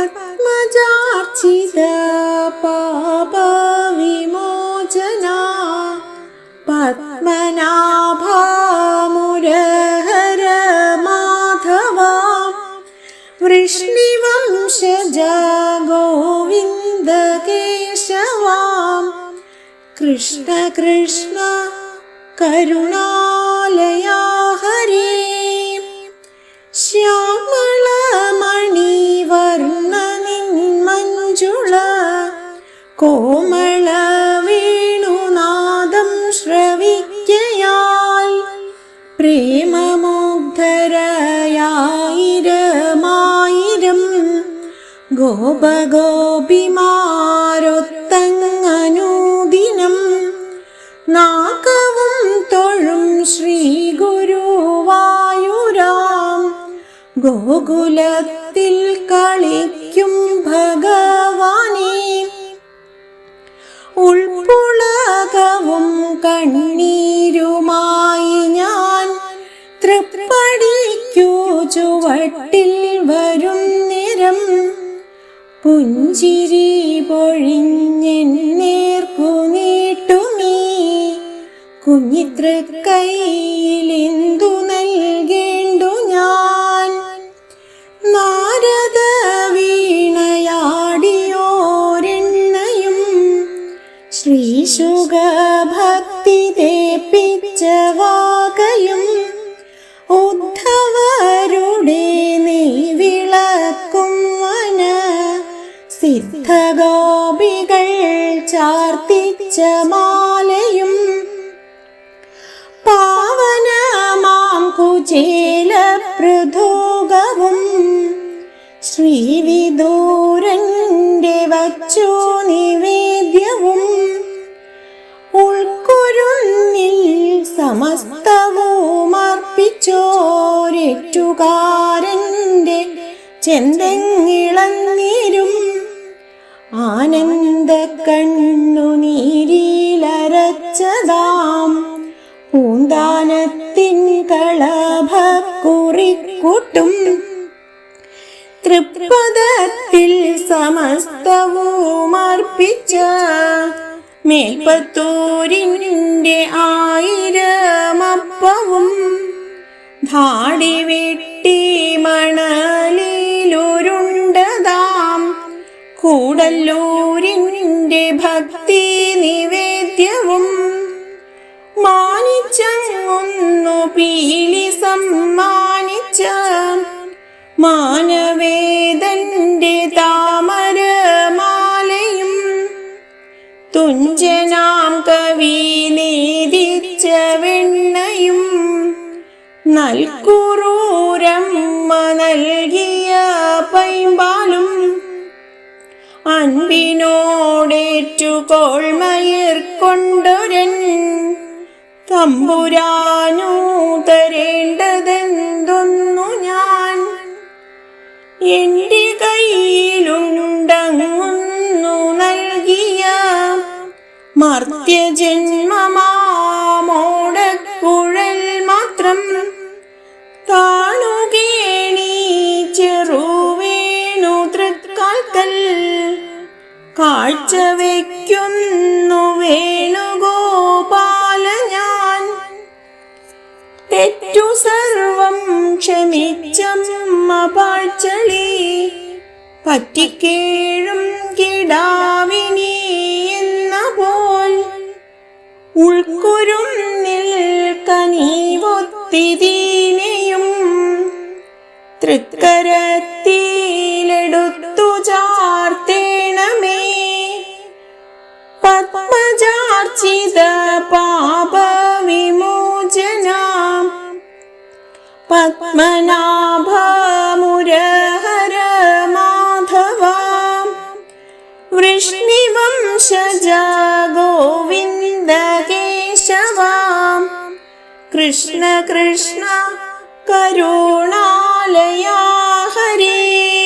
പത്മജാർച്ചിത പാപവിമോചന പത്മനാഭാമുരഹര മാധവ വൃഷ്ണിവംശജ ഗോവിന്ദ കേശവാം കൃഷ്ണ കൃഷ്ണ കരുണാലയാ കോമള വേണുനാദം ശ്രവിക്കയാൽ പ്രേമമുഗ്ധരയായിരമായിരം ഗോപഗോപിമാരൊത്തങ്ങനൂദിനം നാഗവും തൊഴും ശ്രീ ഗുരുവായുരാം ഗോകുലത്തിൽ കളിക്കും ഭഗവാനെ കണ്ണീരുമായി ഞാൻ തൃപ്പടിക്കു ചുവട്ടിൽ വരും നിരം. പുഞ്ചിരി പൊഴിഞ്ഞെന്നേർക്കു നീട്ടുമീ കുഞ്ഞിത്രക്കൈയിലെന്തു തേപ്പിച്ച വാകയും ഉദ്ധവരുടെ വിളക്കും വന സിദ്ധഗോപികൾ ചാർത്തിച്ച മാലയും പാവനമാം കുചേല പൃഥോകവും ശ്രീവിദൂരന്റെ വച്ചു നിവേദ്യവും സമസ്തവും അർപ്പിച്ചോരെറ്റുകാരന്റെ ചെന്തെങ്ങിളന്നീരും ആനന്ദ കണ്ണുനീരിലരച്ചതാം പൂന്താനത്തിൻ കളഭക്കുറിക്കൂട്ടും തൃപ്പദത്തിൽ സമസ്തവും അർപ്പിച്ച മേൽപ്പത്തൂരിന്റെ ആയിരമപ്പവും ധാടി വെട്ടി മണലിലുരുണ്ടതാം. കൂടല്ലൂരിന്റെ ഭക്തി നിവേദ്യവും മാനിച്ചു പീലി സമ്മാനിച്ച മാനവേദന്റെ വെണ്ണയും നൽകുറൂരമ്മ നൽകിയ പൈമ്പാലും അൻപിനോടേറ്റു കോൾമയിർ കൊണ്ടൊരൻ തമ്പുരാനു തരേണ്ടതെന്തൊന്നു ഞാൻ? എന്റെ കയ്യിലുണ്ടങ്ങുന്നു നൽകിയ മർത്യജന്മമാമോടക്കുഴൽ കാഴ്ച വയ്ക്കുന്നു വേണുഗോപാല ഞാൻ. തെറ്റു സർവം ക്ഷമിച്ചമ്മ പാഴ്ചളി. പറ്റിക്കേഴും കിടാവിനി എന്ന പോൽ ഉൾക്കുരുന്നിൽ കനീവൊത്തിതീനെയും തൃക്കരത്തിലെടുത്തു പത്മജാർച്ചിത പാപവിമോചന. പത്മനാഭ മുരഹര മാധവ. വൃഷ്ണിവംശജ ഗോവിന്ദ കേശവ കൃഷ്ണ കൃഷ്ണ കരുണാലയാ ഹരേ